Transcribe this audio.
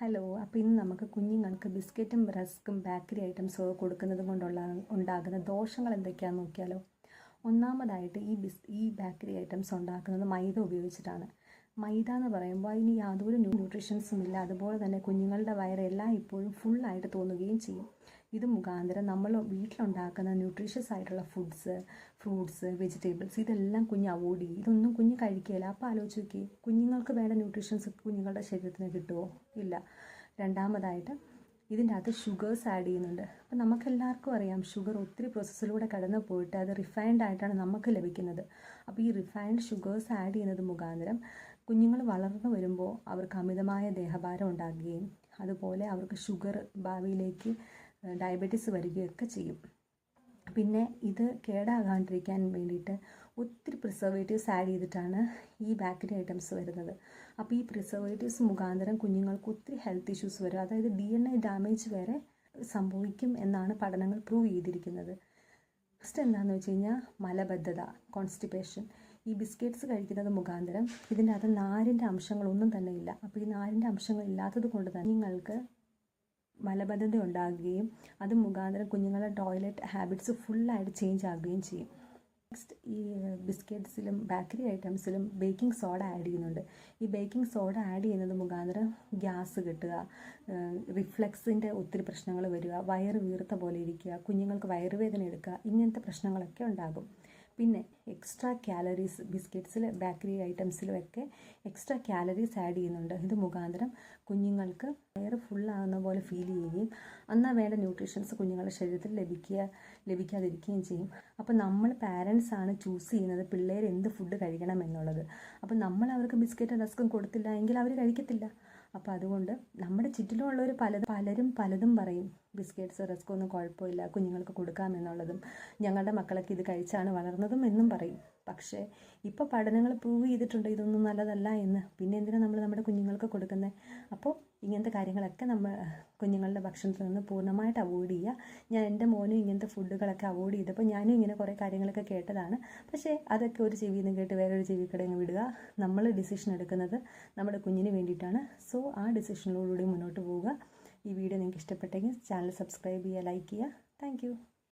Hello അപ്പോൾ ഇന്ന് നമുക്ക് കുഞ്ഞുങ്ങൾക്ക് ബിസ്ക്കറ്റും റസ്ക്കും ബേക്കറി ഐറ്റംസും കൊടുക്കുന്നത് കൊണ്ടുള്ള ഉണ്ടാകുന്ന ദോഷങ്ങൾ എന്തൊക്കെയാണെന്ന് നോക്കിയാലോ. ഒന്നാമതായിട്ട് ഈ ബിസ് ഈ ബേക്കറി ഐറ്റംസ് ഉണ്ടാക്കുന്നത് മൈദ ഉപയോഗിച്ചിട്ടാണ്. മൈദ എന്ന് പറയുമ്പോൾ അതിന് യാതൊരു ന്യൂട്രീഷൻസും ഇല്ല. അതുപോലെ തന്നെ കുഞ്ഞുങ്ങളുടെ വയറെല്ലാം ഇപ്പോഴും ഫുള്ളായിട്ട് തോന്നുകയും ചെയ്യും. ഇത് മുഖാന്തരം നമ്മൾ വീട്ടിലുണ്ടാക്കുന്ന ന്യൂട്രീഷ്യസ് ആയിട്ടുള്ള ഫുഡ്സ് ഫ്രൂട്ട്സ് വെജിറ്റബിൾസ് ഇതെല്ലാം കുഞ്ഞ് അവോയ്ഡ് ചെയ്യും. ഇതൊന്നും കുഞ്ഞ് കഴിക്കുകയില്ല. അപ്പോൾ ആലോചിച്ച് നോക്കി കുഞ്ഞുങ്ങൾക്ക് വേണ്ട ന്യൂട്രീഷൻസ് കുഞ്ഞുങ്ങളുടെ ശരീരത്തിന് കിട്ടുമോ ഇല്ല. രണ്ടാമതായിട്ട് ഇതിന്റെ അകത്ത് ഷുഗേഴ്സ് ആഡ് ചെയ്യുന്നുണ്ട്. അപ്പം നമുക്കെല്ലാവർക്കും അറിയാം ഷുഗർ ഒത്തിരി പ്രോസസ്സിലൂടെ കടന്നു പോയിട്ട് അത് റിഫൈൻഡ് ആയിട്ടാണ് നമുക്ക് ലഭിക്കുന്നത്. അപ്പോൾ ഈ റിഫൈൻഡ് ഷുഗേഴ്സ് ആഡ് ചെയ്യുന്നത് മുഖാന്തരം കുഞ്ഞുങ്ങൾ വളർന്നു വരുമ്പോൾ അവർക്ക് അമിതമായ ദേഹഭാരം ഉണ്ടാകുകയും അതുപോലെ അവർക്ക് ഷുഗർ ഭാവിയിലേക്ക് ഡയബറ്റീസ് വരികയൊക്കെ ചെയ്യും. പിന്നെ ഇത് കേടാകാണ്ടിരിക്കാൻ വേണ്ടിയിട്ട് ഒത്തിരി പ്രിസർവേറ്റീവ്സ് ആഡ് ചെയ്തിട്ടാണ് ഈ ബേക്കറി ഐറ്റംസ് വരുന്നത്. അപ്പോൾ ഈ പ്രിസർവേറ്റീവ്സ് മുഖാന്തരം കുഞ്ഞുങ്ങൾക്ക് ഒത്തിരി ഹെൽത്ത് ഇഷ്യൂസ് വരും. അതായത് ഡി എൻ എ ഡാമേജ് വരെ സംഭവിക്കും എന്നാണ് പഠനങ്ങൾ പ്രൂവ് ചെയ്തിരിക്കുന്നത്. ഫസ്റ്റ് എന്താണെന്ന് വെച്ച് കഴിഞ്ഞാൽ മലബദ്ധത കോൺസ്റ്റിപ്പേഷൻ ഈ ബിസ്ക്കറ്റ്സ് കഴിക്കുന്നത് മുഖാന്തരം ഇതിന്റെ അകത്ത് നാരിന്റെ അംശങ്ങളൊന്നും തന്നെ ഇല്ല. അപ്പോൾ ഈ നാരിന്റെ അംശങ്ങൾ ഇല്ലാത്തത് കൊണ്ട് തന്നെ നിങ്ങൾക്ക് മലബദ്ധത ഉണ്ടാകുകയും അത് മുഖാന്തരം കുഞ്ഞുങ്ങളുടെ ടോയ്ലറ്റ് ഹാബിറ്റ്സ് ഫുള്ളായിട്ട് ചേഞ്ച് ആകുകയും ചെയ്യും. നെക്സ്റ്റ് ഈ ബിസ്ക്കറ്റ്സിലും ബേക്കറി ഐറ്റംസിലും ബേക്കിംഗ് സോഡ ആഡ് ചെയ്യുന്നുണ്ട്. ഈ ബേക്കിംഗ് സോഡ ആഡ് ചെയ്യുന്നത് മുഖാന്തരം ഗ്യാസ് കിട്ടുക റിഫ്ലക്സിന്റെ ഒത്തിരി പ്രശ്നങ്ങൾ വരിക വയറ് വീർത്ത പോലെ ഇരിക്കുക കുഞ്ഞുങ്ങൾക്ക് വയറുവേദന എടുക്കുക ഇങ്ങനത്തെ പ്രശ്നങ്ങളൊക്കെ ഉണ്ടാകും. പിന്നെ എക്സ്ട്രാ കാലറീസ് ബിസ്ക്കറ്റ്സിൽ ബേക്കറി ഐറ്റംസിലുമൊക്കെ എക്സ്ട്രാ കാലറീസ് ആഡ് ചെയ്യുന്നുണ്ട്. ഇത് മുഖാന്തരം കുഞ്ഞുങ്ങൾക്ക് വയറ് ഫുള്ളാകുന്ന പോലെ ഫീൽ ചെയ്യുകയും എന്നാൽ വേണ്ട ന്യൂട്രീഷൻസ് കുഞ്ഞുങ്ങളുടെ ശരീരത്തിൽ ലഭിക്കുക ലഭിക്കാതിരിക്കുകയും ചെയ്യും. അപ്പോൾ നമ്മൾ പാരൻസ് ആണ് ചൂസ് ചെയ്യുന്നത് പിള്ളേർ എന്ത് ഫുഡ് കഴിക്കണം എന്നുള്ളത്. അപ്പോൾ നമ്മൾ അവർക്ക് ബിസ്ക്കറ്റ് റസ്ക്കും കൊടുത്തില്ല എങ്കിൽ അവർ കഴിക്കത്തില്ല. അപ്പോൾ അതുകൊണ്ട് നമ്മുടെ ചുറ്റിലുമുള്ളവർ പലതും പലരും പലതും പറയും. ബിസ്ക്കറ്റ്സ് റസ്കോ ഒന്നും കുഴപ്പമില്ല കുഞ്ഞുങ്ങൾക്ക് കൊടുക്കാമെന്നുള്ളതും ഞങ്ങളുടെ മക്കളൊക്കെ ഇത് കഴിച്ചാണ് വളർന്നതും എന്നും പറയും. പക്ഷേ ഇപ്പോൾ പഠനങ്ങൾ പ്രൂവ് ചെയ്തിട്ടുണ്ട് ഇതൊന്നും നല്ലതല്ല എന്ന്. പിന്നെ എന്തിനാണ് നമ്മൾ നമ്മുടെ കുഞ്ഞുങ്ങൾക്ക് കൊടുക്കുന്നത് അപ്പോൾ ഇങ്ങനത്തെ കാര്യങ്ങളൊക്കെ നമ്മൾ കുഞ്ഞുങ്ങളുടെ ഭക്ഷണത്തിൽ നിന്ന് പൂർണമായിട്ട് അവോയ്ഡ് ചെയ്യുക. ഞാൻ എന്റെ മോനും ഇങ്ങനത്തെ ഫുഡുകളൊക്കെ അവോയ്ഡ് ചെയ്തപ്പോൾ ഞാനും ഇങ്ങനെ കുറേ കാര്യങ്ങളൊക്കെ കേട്ടതാണ്. പക്ഷേ അതൊക്കെ ഒരു ചെവിയിൽ നിന്ന് കേട്ട് വേറൊരു ചെവിക്കടെ അങ്ങ് വിടുക. നമ്മൾ ഡിസിഷൻ എടുക്കുന്നത് നമ്മുടെ കുഞ്ഞിന് വേണ്ടിയിട്ടാണ്. സോ ആ ഡിസിഷനിലൂടെ മുന്നോട്ട് പോവുക. ഈ വീഡിയോ നിങ്ങൾക്ക് ഇഷ്ടപ്പെട്ടെങ്കിൽ ചാനൽ സബ്സ്ക്രൈബ് ചെയ്യുക ലൈക്ക് ചെയ്യുക. താങ്ക്